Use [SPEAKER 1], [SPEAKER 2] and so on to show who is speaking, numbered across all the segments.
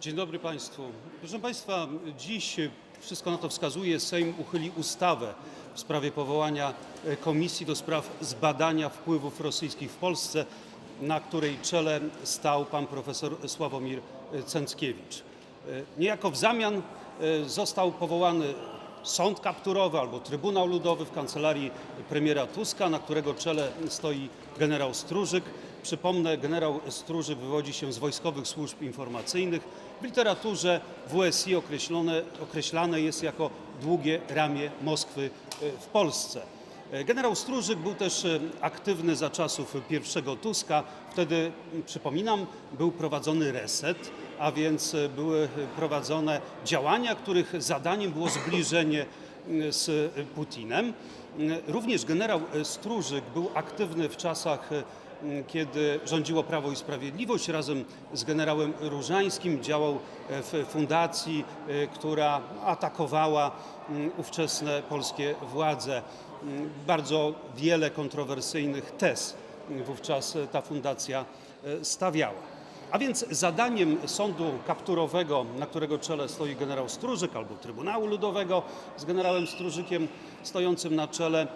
[SPEAKER 1] Dzień dobry Państwu. Proszę Państwa, dziś wszystko na to wskazuje, Sejm uchyli ustawę w sprawie powołania e, Komisji do spraw zbadania wpływów rosyjskich w Polsce, na której czele stał pan profesor Sławomir e, Cęckiewicz. E, Niejako w zamian został powołany sąd kapturowy albo Trybunał Ludowy w kancelarii premiera Tuska, na którego czele stoi generał Strużyk. Przypomnę, generał Strużyk wywodzi się z wojskowych służb informacyjnych. W literaturze WSI określone, określane jest jako długie ramię Moskwy e, w Polsce. E, Generał Strużyk był też e, aktywny za czasów pierwszego Tuska. Wtedy, przypominam, był prowadzony reset, a więc były prowadzone działania, których zadaniem było zbliżenie z Putinem. Również generał Strużyk był aktywny w czasach, kiedy rządziło Prawo i Sprawiedliwość. Razem z generałem Różańskim działał e, w fundacji, e, która atakowała ówczesne polskie władze. Bardzo wiele kontrowersyjnych tez wówczas e, ta fundacja stawiała. A więc zadaniem sądu kapturowego, na którego czele stoi generał Strużyk, albo Trybunału Ludowego z generałem Strużykiem stojącym na czele,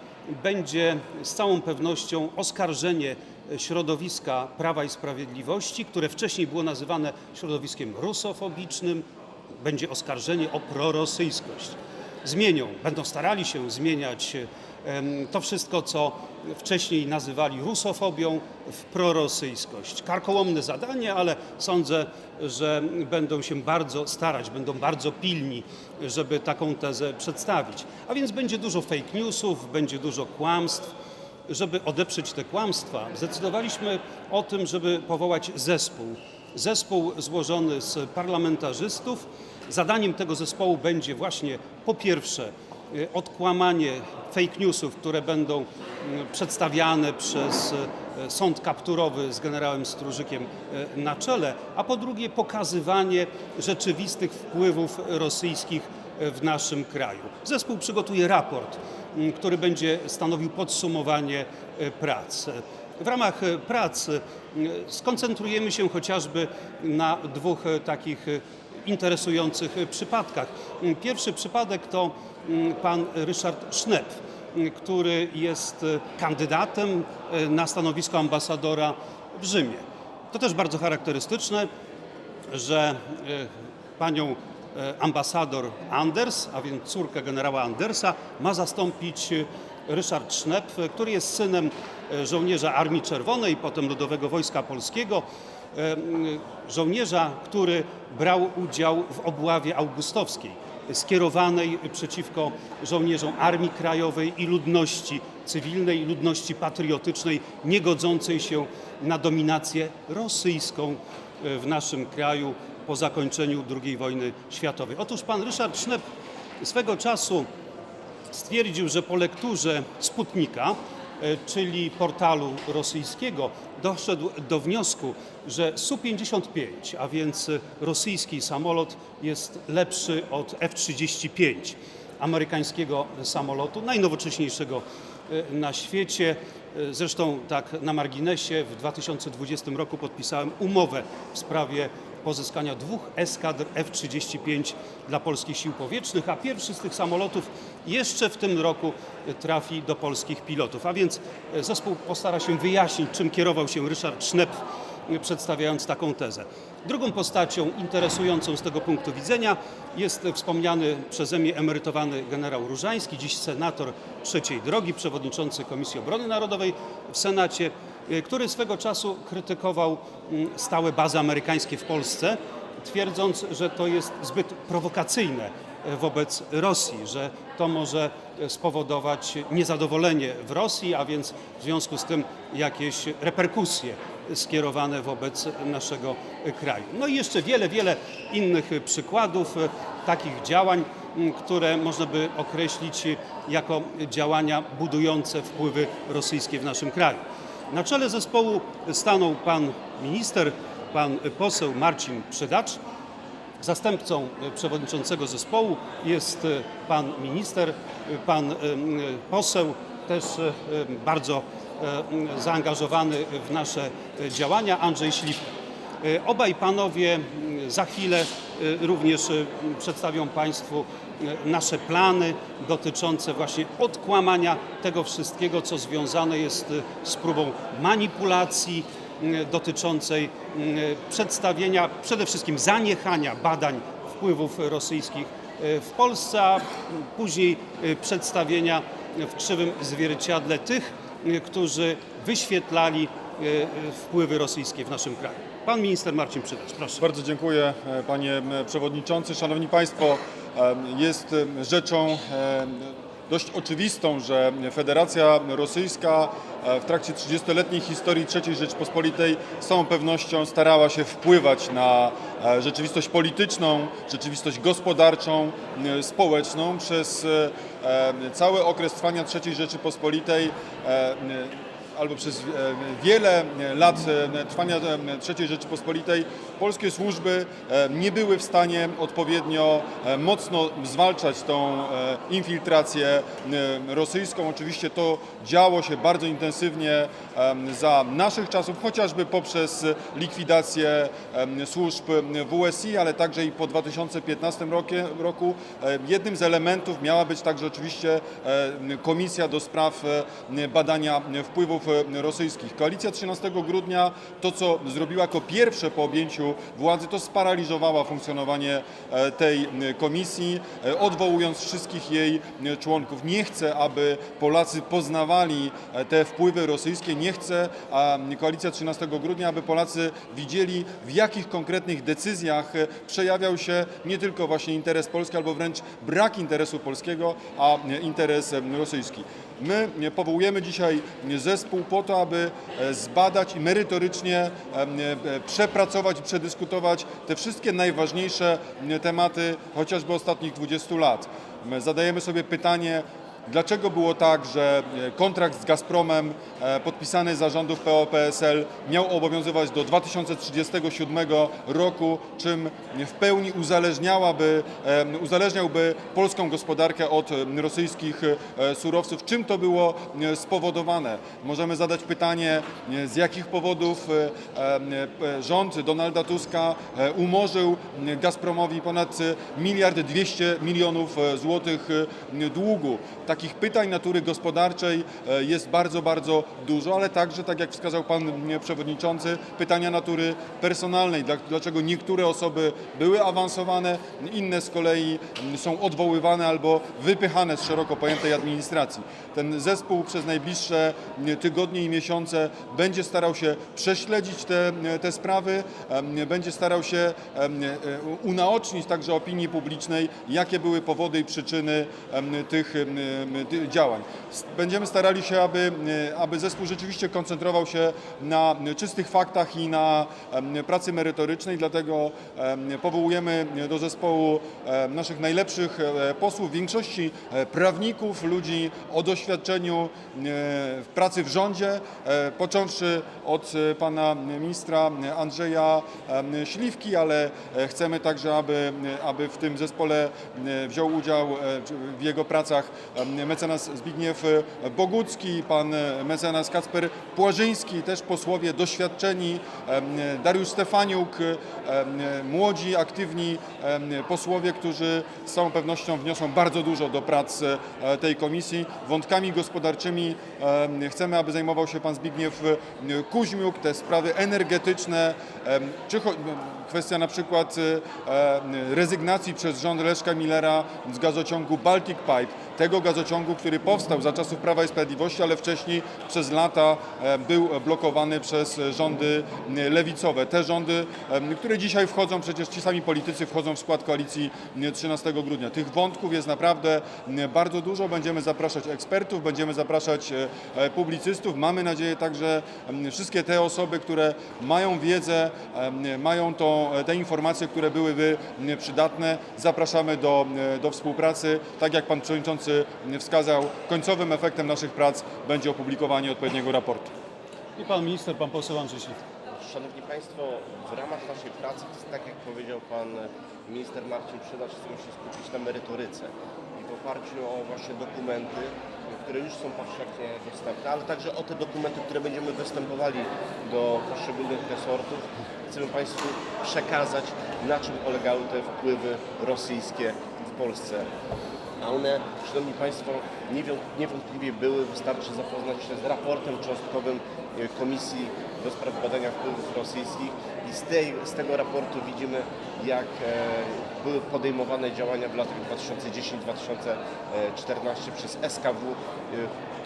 [SPEAKER 1] będzie z całą pewnością oskarżenie środowiska Prawa i Sprawiedliwości, które wcześniej było nazywane środowiskiem rusofobicznym, będzie oskarżenie o prorosyjskość. Zmienią, będą starali się zmieniać to wszystko, co wcześniej nazywali rusofobią, w prorosyjskość. Karkołomne zadanie, ale sądzę, że będą się bardzo starać, będą bardzo pilni, żeby taką tezę przedstawić. A więc będzie dużo fake newsów, będzie dużo kłamstw żeby odeprzeć te kłamstwa, zdecydowaliśmy o tym, żeby powołać zespół. Zespół złożony z parlamentarzystów. Zadaniem tego zespołu będzie właśnie po pierwsze y, odkłamanie fake newsów, które będą y, przedstawiane przez y, sąd kapturowy z generałem Strużykiem na czele, a po drugie pokazywanie rzeczywistych wpływów rosyjskich w naszym kraju. Zespół przygotuje raport, m, który będzie stanowił podsumowanie e, prac. W ramach e, prac e, skoncentrujemy się chociażby na dwóch takich interesujących przypadkach. M, Pierwszy przypadek to m, pan Ryszard Sznep, który jest kandydatem na stanowisko ambasadora w Rzymie. To też bardzo charakterystyczne, że panią ambasador Anders, a więc córkę generała Andersa, ma zastąpić e, Ryszard Sznep, e, który jest synem e, żołnierza Armii Czerwonej, potem Ludowego Wojska Polskiego, e, żołnierza, który brał udział w obławie augustowskiej skierowanej przeciwko żołnierzom Armii Krajowej i ludności cywilnej, ludności patriotycznej, niegodzącej się na dominację rosyjską e, w naszym kraju po zakończeniu II wojny światowej. Otóż pan Ryszard Sznep swego czasu stwierdził, że po lekturze Sputnika, e, czyli portalu rosyjskiego, doszedł do wniosku, że Su-55, a więc rosyjski samolot, jest lepszy od F-35, amerykańskiego samolotu, najnowocześniejszego e, na świecie. E, Zresztą tak na marginesie w 2020 roku podpisałem umowę w sprawie pozyskania dwóch eskadr F-35 dla polskich sił powietrznych, a pierwszy z tych samolotów jeszcze w tym roku trafi do polskich pilotów. A więc e, zespół postara się wyjaśnić, czym kierował się Ryszard Sznep, e, przedstawiając taką tezę. Drugą postacią interesującą z tego punktu widzenia jest wspomniany przeze mnie emerytowany generał Różański, dziś senator trzeciej drogi, przewodniczący Komisji Obrony Narodowej w Senacie, który swego czasu krytykował mm, stałe bazy amerykańskie w Polsce, twierdząc, że to jest zbyt prowokacyjne e, wobec Rosji, że to może e, spowodować niezadowolenie w Rosji, a więc w związku z tym jakieś reperkusje skierowane wobec naszego e, kraju. No i jeszcze wiele, wiele innych przykładów takich działań, które można by określić jako działania budujące wpływy rosyjskie w naszym kraju. Na czele zespołu stanął pan minister, pan poseł Marcin Przydacz. Zastępcą przewodniczącego zespołu jest pan minister, pan e, poseł, też e, bardzo e, zaangażowany w nasze działania, Andrzej Śliwka. Obaj panowie Za chwilę e, również e, przedstawią Państwu e, nasze plany dotyczące właśnie odkłamania tego wszystkiego, co związane jest z próbą manipulacji dotyczącej przedstawienia, przede wszystkim zaniechania badań wpływów rosyjskich w Polsce, a później przedstawienia w krzywym zwierciadle tych, którzy wyświetlali wpływy rosyjskie w naszym kraju. Pan minister Marcin Przydacz, proszę.
[SPEAKER 2] Bardzo dziękuję e, panie przewodniczący. Szanowni państwo, jest rzeczą dość oczywistą, że Federacja Rosyjska e, w trakcie 30-letniej historii III Rzeczpospolitej z całą pewnością starała się wpływać na e, rzeczywistość polityczną, rzeczywistość gospodarczą, społeczną przez e, cały okres trwania III Rzeczypospolitej e, albo przez e, wiele lat e, trwania e, III Rzeczypospolitej polskie służby nie były w stanie odpowiednio mocno zwalczać tą infiltrację rosyjską. Oczywiście to działo się bardzo intensywnie za naszych czasów, chociażby poprzez likwidację służb WSI, ale także i po 2015 rokie- roku. Jednym z elementów miała być także oczywiście komisja do spraw badania wpływów e, rosyjskich. Koalicja 13 grudnia to, co zrobiła jako pierwsze po objęciu władzy, to sparaliżowała funkcjonowanie e, tej e, komisji, odwołując wszystkich jej członków. Nie chce, aby Polacy poznawali te wpływy rosyjskie, nie chce a Koalicja 13 grudnia, aby Polacy widzieli, w jakich konkretnych decyzjach przejawiał się nie tylko właśnie interes polski, albo wręcz brak interesu polskiego, a interes rosyjski. My powołujemy dzisiaj zespół po to, aby e, zbadać i merytorycznie e, e, przepracować i przedyskutować te wszystkie najważniejsze tematy, chociażby ostatnich 20 lat. My Zadajemy sobie pytanie, Dlaczego było tak, że e, kontrakt z Gazpromem e, podpisany za rządów PO-PSL miał obowiązywać do 2037 roku, czym w pełni uzależniałaby, e, uzależniałby polską gospodarkę od rosyjskich surowców? Czym to było spowodowane? Możemy zadać pytanie, z jakich powodów rząd Donalda Tuska umorzył Gazpromowi ponad miliard dwieście milionów złotych długu. Takich pytań natury gospodarczej e, jest bardzo, bardzo dużo, ale także, tak jak wskazał Pan Przewodniczący, pytania natury personalnej. Dla- Dlaczego niektóre osoby były awansowane, inne z kolei są odwoływane albo wypychane z szeroko pojętej administracji. Ten zespół przez najbliższe tygodnie i miesiące będzie starał się prześledzić te, te sprawy, będzie starał się e, unaocznić także opinii publicznej, jakie były powody i przyczyny tych działań. Będziemy starali się, aby, e, aby zespół rzeczywiście koncentrował się na czystych faktach i na pracy merytorycznej, dlatego em, powołujemy do zespołu naszych najlepszych e, posłów, w większości e, prawników, ludzi o doświadczeniu w pracy w rządzie, począwszy od pana ministra Andrzeja Śliwki, ale chcemy także, aby, aby w tym zespole wziął udział w jego pracach mecenas Zbigniew Bogucki, pan e, mecenas Kacper Płażyński, też posłowie doświadczeni, em, Dariusz Stefaniuk, młodzi, aktywni posłowie, którzy z całą pewnością wniosą bardzo dużo do prac e, tej komisji. Wątkami gospodarczymi em, chcemy, aby zajmował się pan Zbigniew e, Kuźmiuk, te sprawy energetyczne, czy kwestia na przykład e, e, rezygnacji przez rząd Leszka Millera z gazociągu Baltic Pipe, tego gazociągu, który powstał za czasów Prawa i Sprawiedliwości, ale wcześniej przez lata e, był blokowany przez rządy e, lewicowe. Te rządy, e, które dzisiaj wchodzą, przecież ci sami politycy wchodzą w skład koalicji e, 13 grudnia. Tych wątków jest naprawdę bardzo dużo. Będziemy zapraszać ekspertów, będziemy zapraszać publicystów. Mamy nadzieję także wszystkie te osoby, które mają wiedzę, mają tą, te informacje, które byłyby przydatne. Zapraszamy do, do współpracy. Tak jak Pan Przewodniczący wskazał, końcowym efektem naszych prac będzie opublikowanie odpowiedniego raportu.
[SPEAKER 1] I pan minister, pan poseł Andrzej Śliwka.
[SPEAKER 3] Szanowni Państwo, w ramach naszej pracy, to jest tak jak powiedział Pan Minister Marcin Przydacz, chcemy się skupić na merytoryce i w oparciu o właśnie dokumenty które już są powszechnie dostępne, ale także o te dokumenty, które będziemy występowali do poszczególnych resortów. Chcemy Państwu przekazać, na czym polegały te wpływy rosyjskie w Polsce. A one, Szanowni Państwo, niewątpliwie były, wystarczy zapoznać się z raportem cząstkowym e, Komisji do spraw badania wpływów rosyjskich i z, tej, z tego raportu widzimy, jak e, były podejmowane działania w latach 2010-2014 przez SKW, e,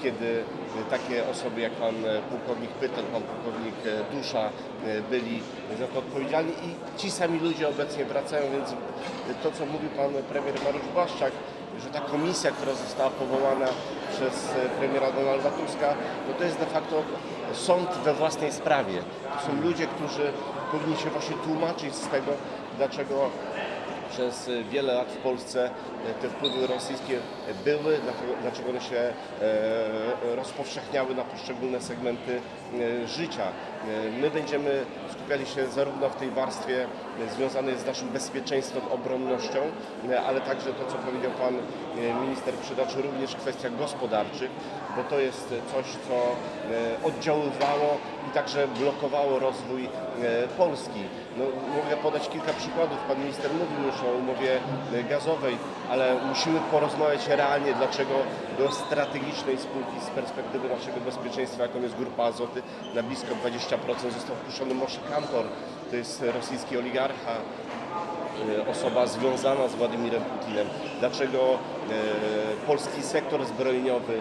[SPEAKER 3] kiedy takie osoby jak pan pułkownik Pytel, pan pułkownik Dusza byli za to odpowiedzialni i ci sami ludzie obecnie wracają, więc to, co mówił pan premier Mariusz Błaszczak, że ta komisja, która została powołana przez e, premiera Donalda Tuska, no to jest de facto sąd we własnej sprawie. To są ludzie, którzy powinni się właśnie tłumaczyć z tego, dlaczego przez wiele lat w Polsce e, te wpływy rosyjskie były, dlaczego, one się e, rozpowszechniały na poszczególne segmenty życia. E, My będziemy skupiali się zarówno w tej warstwie związanej z naszym bezpieczeństwem, obronnością, e, ale także to, co powiedział Pan e, Minister Przydaczy, również w kwestiach gospodarczych, bo to jest coś, co oddziaływało i także blokowało rozwój Polski. No, mogę podać kilka przykładów. Pan minister mówił już o umowie gazowej, ale musimy porozmawiać realnie, dlaczego do strategicznej spółki z perspektywy naszego bezpieczeństwa, jaką jest Grupa Azoty, na blisko 20% został wpuszczony Moshe Kantor. To jest rosyjski oligarcha, osoba związana z Władimirem Putinem. Dlaczego e, polski sektor zbrojeniowy e,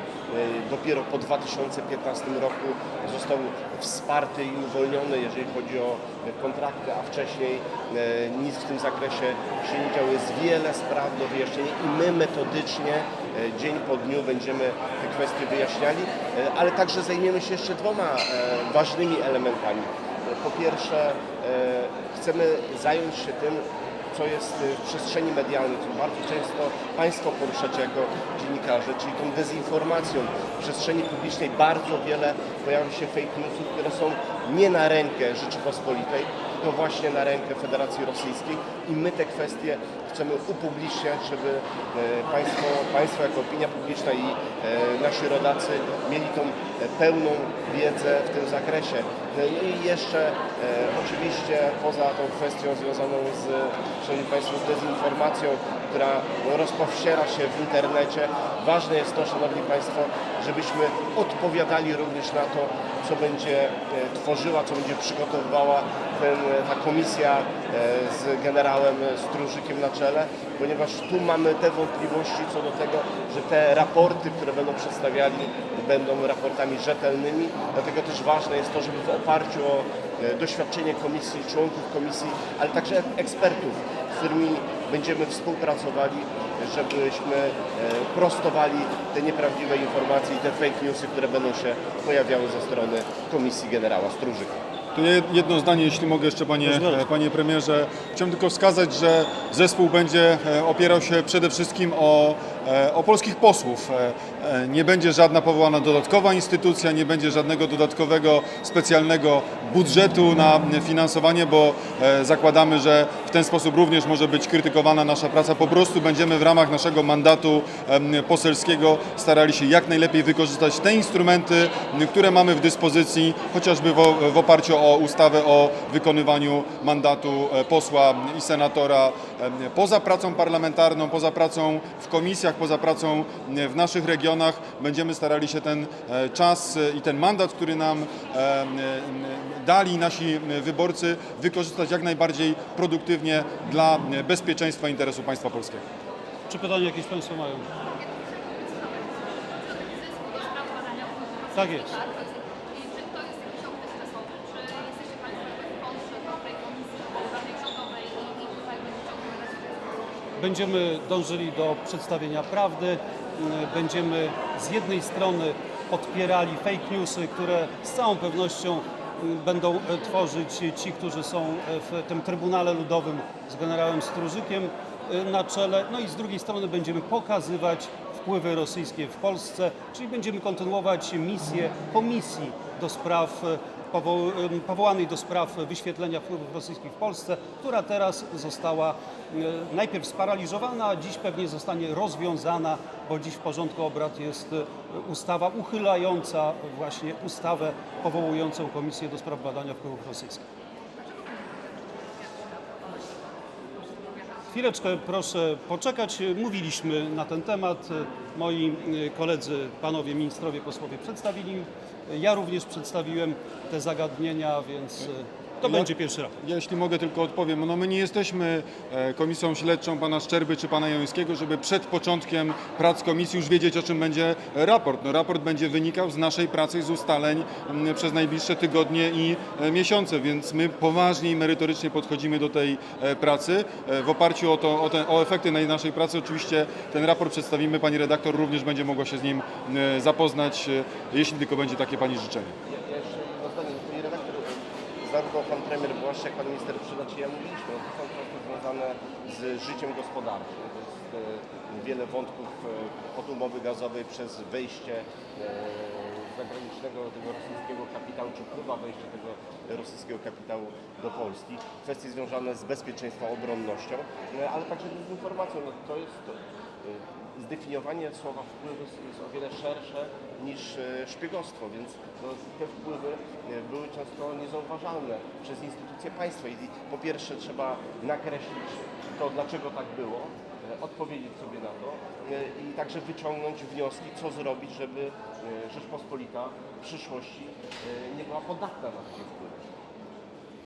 [SPEAKER 3] dopiero po 2015 roku został wsparty i uwolniony, jeżeli chodzi o e, kontrakty, a wcześniej e, nic w tym zakresie się nie działo. Jest wiele spraw do wyjaśnienia i my metodycznie e, dzień po dniu będziemy te kwestie wyjaśniali, e, ale także zajmiemy się jeszcze dwoma e, ważnymi elementami. Po pierwsze, e, chcemy zająć się tym, co jest y, w przestrzeni medialnej, co bardzo często Państwo poruszacie jako dziennikarze, czyli tą dezinformacją. W przestrzeni publicznej bardzo wiele pojawia się fake newsów, które są nie na rękę Rzeczypospolitej, tylko właśnie na rękę Federacji Rosyjskiej i my te kwestie chcemy upubliczniać, żeby e, Państwo, państwo jako opinia publiczna i e, nasi rodacy mieli tą e, pełną wiedzę w tym zakresie. No i jeszcze oczywiście poza tą kwestią związaną z, Szanowni Państwo, dezinformacją, która rozpowściera się w internecie, ważne jest to, Szanowni Państwo, żebyśmy odpowiadali również na to, co będzie e, tworzyła, co będzie przygotowywała ten, ta komisja e, z generałem Stróżykiem na czele, ponieważ tu mamy te wątpliwości co do tego, że te raporty, które będą przedstawiali, będą raportami rzetelnymi. Dlatego też ważne jest to, żeby w oparciu o e, doświadczenie komisji, członków komisji, ale także ekspertów, z którymi będziemy współpracowali, żebyśmy e, prostowali te nieprawdziwe informacje i te fake newsy, które będą się pojawiały ze strony komisji generała Stróżyka.
[SPEAKER 2] To je- jedno zdanie, jeśli mogę jeszcze panie, e, panie premierze. Chciałem tylko wskazać, że zespół będzie e, opierał się przede wszystkim o, o polskich posłów. E, e, Nie będzie żadna powołana dodatkowa instytucja, nie będzie żadnego dodatkowego specjalnego budżetu na finansowanie, bo e, zakładamy, że w ten sposób również może być krytykowana nasza praca. Po prostu będziemy w ramach naszego mandatu poselskiego starali się jak najlepiej wykorzystać te instrumenty, które mamy w dyspozycji, chociażby w, oparciu o ustawę o wykonywaniu mandatu e, posła i senatora. Poza pracą parlamentarną, poza pracą w komisjach, poza pracą w naszych regionach będziemy starali się ten e, czas e, i ten mandat, który nam em, dali nasi wyborcy, wykorzystać jak najbardziej produktywnie dla bezpieczeństwa interesu państwa polskiego.
[SPEAKER 1] Czy pytania jakieś Państwo mają? Tak jest.
[SPEAKER 4] I czy to jest jakiś okres czasowy? Czy jesteście Państwo w kontrze do tej komisji powołanej rządowej i, i tutaj będziecie odpowiadać
[SPEAKER 1] Będziemy dążyli do przedstawienia prawdy. Mm, Będziemy z jednej strony odpierali fake newsy, które z całą pewnością mm, będą e, tworzyć ci, którzy są e, w tym Trybunale Ludowym z generałem Stróżykiem e, na czele. No i z drugiej strony będziemy pokazywać wpływy rosyjskie w Polsce, czyli będziemy kontynuować misję komisji do spraw powołanej do spraw wyświetlenia wpływów rosyjskich w Polsce, która teraz została najpierw sparaliżowana, a dziś pewnie zostanie rozwiązana, bo dziś w porządku obrad jest e, ustawa uchylająca właśnie ustawę powołującą Komisję do spraw badania wpływów rosyjskich. Chwileczkę proszę poczekać. Mówiliśmy na ten temat. Moi e, koledzy, panowie ministrowie, posłowie przedstawili. Ja również przedstawiłem te zagadnienia, więc e, to będzie pierwszy.
[SPEAKER 2] Ja, jeśli mogę tylko odpowiem, no my nie jesteśmy e, komisją śledczą pana Szczerby czy pana Jońskiego, żeby przed początkiem prac komisji już wiedzieć o czym będzie raport. No, raport będzie wynikał z naszej pracy i z ustaleń m, przez najbliższe tygodnie i e, miesiące, więc my poważnie i merytorycznie podchodzimy do tej e, pracy. E, w oparciu o, to, o, te, o efekty na- naszej pracy oczywiście ten raport przedstawimy. Pani redaktor również będzie mogła się z nim e, zapoznać, e, jeśli tylko będzie takie pani życzenie.
[SPEAKER 3] Ja, ja jeszcze jedno zdanie, Pani redaktor, zarówno Pan Premier Błaszczak, jak Pan Minister Przydacz i ja mówiliśmy, to są kwestie związane z życiem gospodarczym. To jest e, wiele wątków e, od umowy gazowej przez wejście e, zagranicznego tego rosyjskiego kapitału, czy próba wejścia tego rosyjskiego kapitału do Polski. Kwestie związane z bezpieczeństwem, obronnością, ale także dezinformacją. No, to jest to, zdefiniowanie słowa wpływy jest- o wiele szersze niż e, szpiegostwo, więc no, te wpływy e, były często niezauważalne przez instytucje państwa. I po pierwsze trzeba nakreślić to, dlaczego tak było, e, odpowiedzieć sobie na to i także wyciągnąć wnioski, co zrobić, żeby Rzeczpospolita w przyszłości nie była podatna na takie wpływy.